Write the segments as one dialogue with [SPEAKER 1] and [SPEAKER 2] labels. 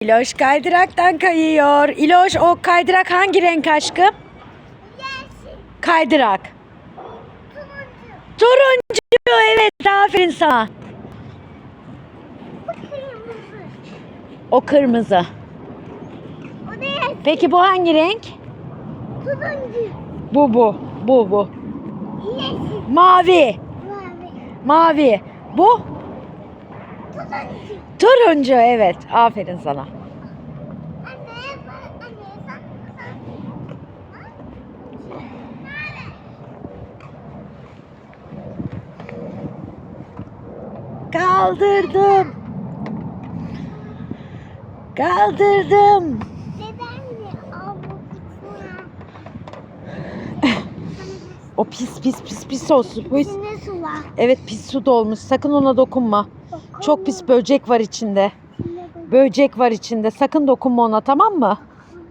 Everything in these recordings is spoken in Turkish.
[SPEAKER 1] İloş kaydıraktan kayıyor. İloş o kaydırak hangi renk aşkım?
[SPEAKER 2] Yeşil,
[SPEAKER 1] Kaydırak.
[SPEAKER 2] turuncu,
[SPEAKER 1] Turuncu evet aferin sana.
[SPEAKER 2] bu kırmızı.
[SPEAKER 1] O kırmızı.
[SPEAKER 2] O da yeşil,
[SPEAKER 1] Peki bu hangi renk?
[SPEAKER 2] turuncu,
[SPEAKER 1] Bu bu. Bu bu.
[SPEAKER 2] yeşil,
[SPEAKER 1] Mavi.
[SPEAKER 2] mavi,
[SPEAKER 1] Mavi. Bu?
[SPEAKER 2] Turuncu.
[SPEAKER 1] Evet. Aferin sana. Kaldırdım. Kaldırdım.
[SPEAKER 2] Neden mi? Aa, bu kısmına.
[SPEAKER 1] O pis pis pis pis olsun. Pis.
[SPEAKER 2] İçinde su var.
[SPEAKER 1] Evet pis su dolmuş. Sakın ona dokunma. Çok pis böcek var içinde. Böcek var içinde. Sakın dokunma ona tamam mı?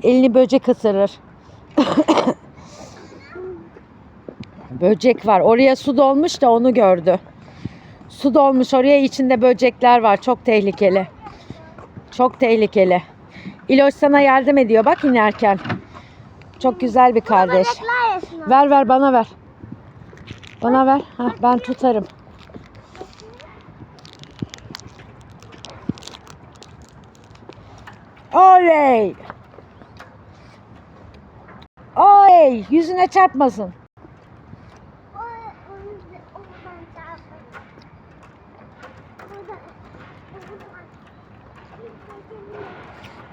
[SPEAKER 1] Elini böcek ısırır. böcek var. Oraya su dolmuş da onu gördü. Su dolmuş oraya içinde böcekler var. Çok tehlikeli. Çok tehlikeli. İloş sana yardım ediyor bak inerken. Çok güzel bir kardeş. Ver ver bana ver. Bana ver. Hah, ben tutarım. Oley! Oley! Yüzüne çarpmasın.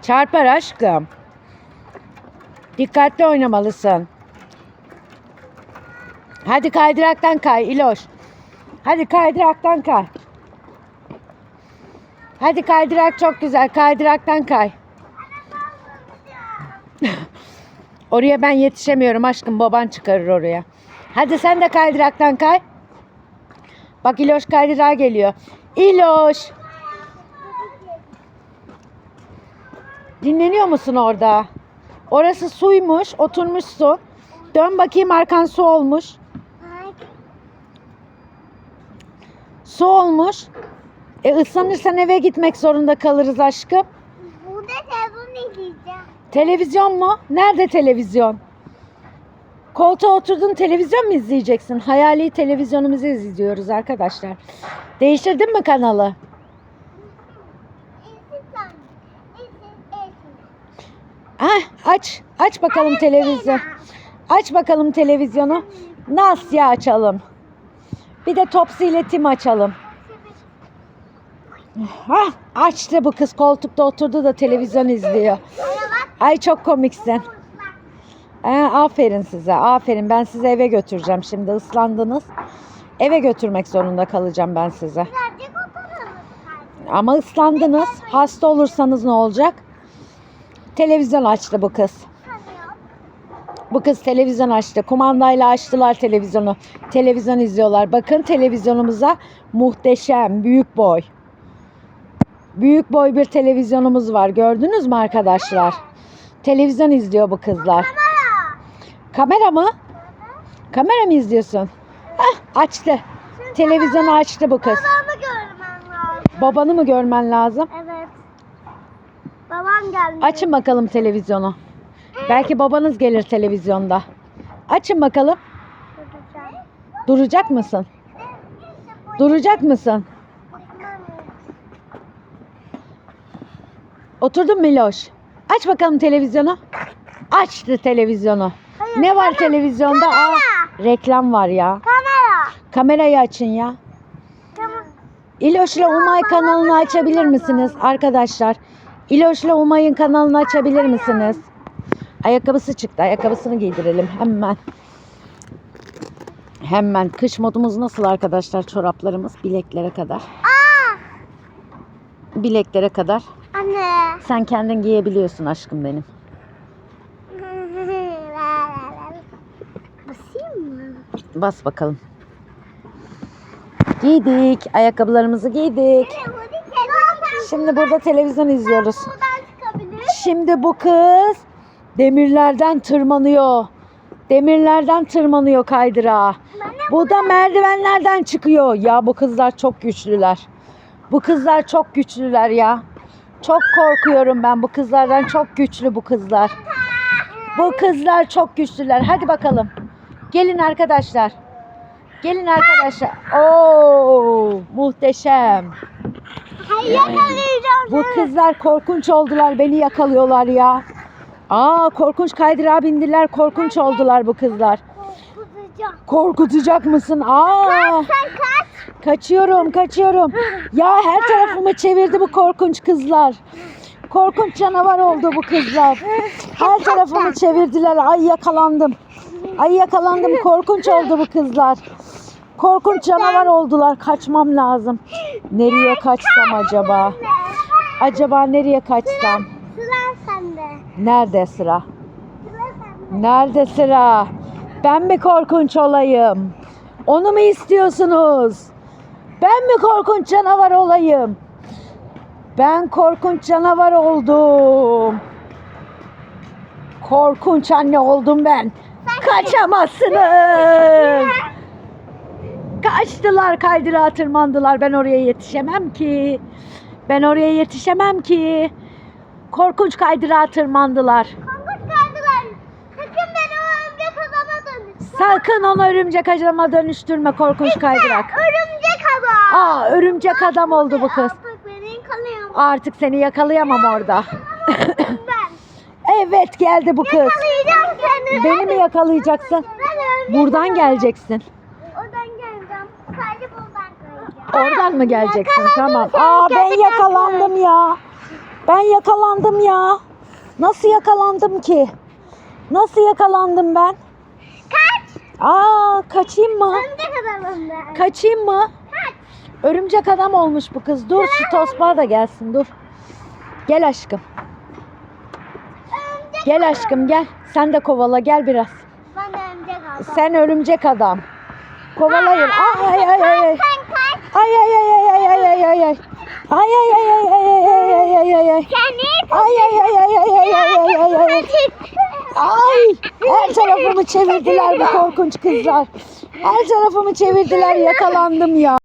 [SPEAKER 1] Çarpar aşkım. Dikkatli oynamalısın. Hadi kaydıraktan kay İloş. Hadi kaydıraktan kay. Hadi kaydırak çok güzel. Kaydıraktan kay. Oraya ben yetişemiyorum aşkım. Baban çıkarır oraya. Hadi sen de kaydıraktan kay. Bak İloş kaydırağa geliyor. İloş. Dinleniyor musun orada? Orası suymuş. Oturmuşsun. Dön bakayım arkan su olmuş. Su olmuş. E ıslanırsan eve gitmek zorunda kalırız aşkım.
[SPEAKER 2] Burada telefon izleyeceğim.
[SPEAKER 1] Televizyon mu? Nerede televizyon? Koltuğa oturdun televizyon mu izleyeceksin? Hayali televizyonumuzu izliyoruz arkadaşlar. Değiştirdin mi kanalı? Ah, aç. Aç bakalım televizyon. Aç bakalım televizyonu. Nasya açalım. Bir de Topsy ile Tim açalım. Hah, açtı bu kız koltukta oturdu da televizyon izliyor. Ay çok komiksin. Ee, aferin size. Aferin. Ben sizi eve götüreceğim şimdi. ıslandınız. Eve götürmek zorunda kalacağım ben size. Ama ıslandınız. Hasta olursanız ne olacak? Televizyon açtı bu kız. Bu kız televizyon açtı. Kumandayla açtılar televizyonu. Televizyon izliyorlar. Bakın televizyonumuza muhteşem, büyük boy. Büyük boy bir televizyonumuz var. Gördünüz mü arkadaşlar? Televizyon izliyor bu kızlar.
[SPEAKER 2] Kamera.
[SPEAKER 1] Mı? Kamera mı izliyorsun? Hah, açtı. Televizyonu açtı bu kız.
[SPEAKER 2] Babamı görmem lazım.
[SPEAKER 1] Babanı mı görmen lazım?
[SPEAKER 2] Evet. Babam geldi.
[SPEAKER 1] Açın bakalım televizyonu. Belki babanız gelir televizyonda. Açın bakalım.
[SPEAKER 2] Tutacağım.
[SPEAKER 1] Duracak mısın? Duracak mısın? Oturdun Miloş? Aç bakalım televizyonu. Açtı televizyonu.
[SPEAKER 2] Hayır,
[SPEAKER 1] Ne var
[SPEAKER 2] kamera,
[SPEAKER 1] televizyonda? Aa,
[SPEAKER 2] kamera.
[SPEAKER 1] reklam var ya.
[SPEAKER 2] Kamera.
[SPEAKER 1] Kamerayı açın ya.
[SPEAKER 2] Tamam.
[SPEAKER 1] İloş ile Umay kanalını açabilir misiniz arkadaşlar? İloş ile Umay'ın kanalını açabilir misiniz? Ayakkabısı çıktı. Ayakkabısını giydirelim hemen. Hemen. Kış modumuz nasıl arkadaşlar? Çoraplarımız bileklere kadar.
[SPEAKER 2] Aa!
[SPEAKER 1] Bileklere kadar.
[SPEAKER 2] Anne.
[SPEAKER 1] Sen kendin giyebiliyorsun aşkım benim.
[SPEAKER 2] Basayım mı?
[SPEAKER 1] Bas bakalım. Giydik. Ayakkabılarımızı giydik. Şimdi burada televizyon izliyoruz. Şimdi bu kız demirlerden tırmanıyor. Demirlerden tırmanıyor kaydırağa. Bu da merdivenlerden çıkıyor. Ya bu kızlar çok güçlüler. Bu kızlar çok güçlüler ya. Çok korkuyorum ben bu kızlardan. Çok güçlü bu kızlar. Bu kızlar çok güçlüler. Hadi bakalım. Gelin arkadaşlar. Gelin arkadaşlar. Oo, muhteşem.
[SPEAKER 2] Hayır yakalayacağım.
[SPEAKER 1] Bu kızlar korkunç oldular. Beni yakalıyorlar ya. Aa korkunç kaydırağa bindiler. Korkunç oldular bu kızlar.
[SPEAKER 2] Korkutacağım.
[SPEAKER 1] Korkutacak mısın? Aa
[SPEAKER 2] Sen kaç.
[SPEAKER 1] kaçıyorum, kaçıyorum. Ya her tarafımı çevirdi bu korkunç kızlar. Korkunç canavar oldu bu kızlar. Her tarafımı çevirdiler. Ay yakalandım. Ay yakalandım. Korkunç oldu bu kızlar. Korkunç canavar oldular. Kaçmam lazım. Nereye kaçsam acaba? Acaba nereye kaçsam? Nerede sıra? Nerede sıra? Ben mi korkunç olayım? Onu mu istiyorsunuz? Ben mi korkunç canavar olayım? Ben korkunç canavar oldum. Korkunç anne oldum ben. Kaçamazsınız. Kaçtılar kaydırağa tırmandılar. Ben oraya yetişemem ki. Ben oraya yetişemem ki. Korkunç kaydırağa tırmandılar.
[SPEAKER 2] Korkut geldiler. Sakın beni o örümcek adama dönüş.
[SPEAKER 1] Sakın onu örümcek adama dönüştürme korkunç kaydırak.
[SPEAKER 2] Örümcek adam.
[SPEAKER 1] Aa örümcek adam oldu bu kız.
[SPEAKER 2] Artık beni yakalayamam.
[SPEAKER 1] Artık seni yakalayamam orada. evet geldi bu kız.
[SPEAKER 2] Yakalayacağım seni.
[SPEAKER 1] Beni mi yakalayacaksın? Buradan geleceksin.
[SPEAKER 2] Oradan geleceğim. Sadece buradan geleceğim.
[SPEAKER 1] Oradan mı geleceksin?
[SPEAKER 2] Yakaladım
[SPEAKER 1] Tamam. Aa ben yakalandım ya. Ben yakalandım ya. Nasıl yakalandım ki? Nasıl yakalandım ben?
[SPEAKER 2] Kaç.
[SPEAKER 1] Aa kaçayım mı?
[SPEAKER 2] Örümcek adamım ben.
[SPEAKER 1] Kaçayım mı?
[SPEAKER 2] Kaç.
[SPEAKER 1] Örümcek adam olmuş bu kız. Dur şu tosbağa da gelsin dur. Gel aşkım.
[SPEAKER 2] Örümcek
[SPEAKER 1] gel adam. aşkım gel. Sen de kovala gel biraz.
[SPEAKER 2] Ben örümcek adam.
[SPEAKER 1] Sen örümcek adam. Kovalayın. Ay ay ay ay. Ay ay ay ay ay ay ay ay. Ay ay ay ay ay ay ay ay.
[SPEAKER 2] Sen ne
[SPEAKER 1] Ay ay ay ay ay ay ay ay ay ay. Ay her tarafımı çevirdiler bu korkunç kızlar. Her tarafımı çevirdiler yakalandım ya.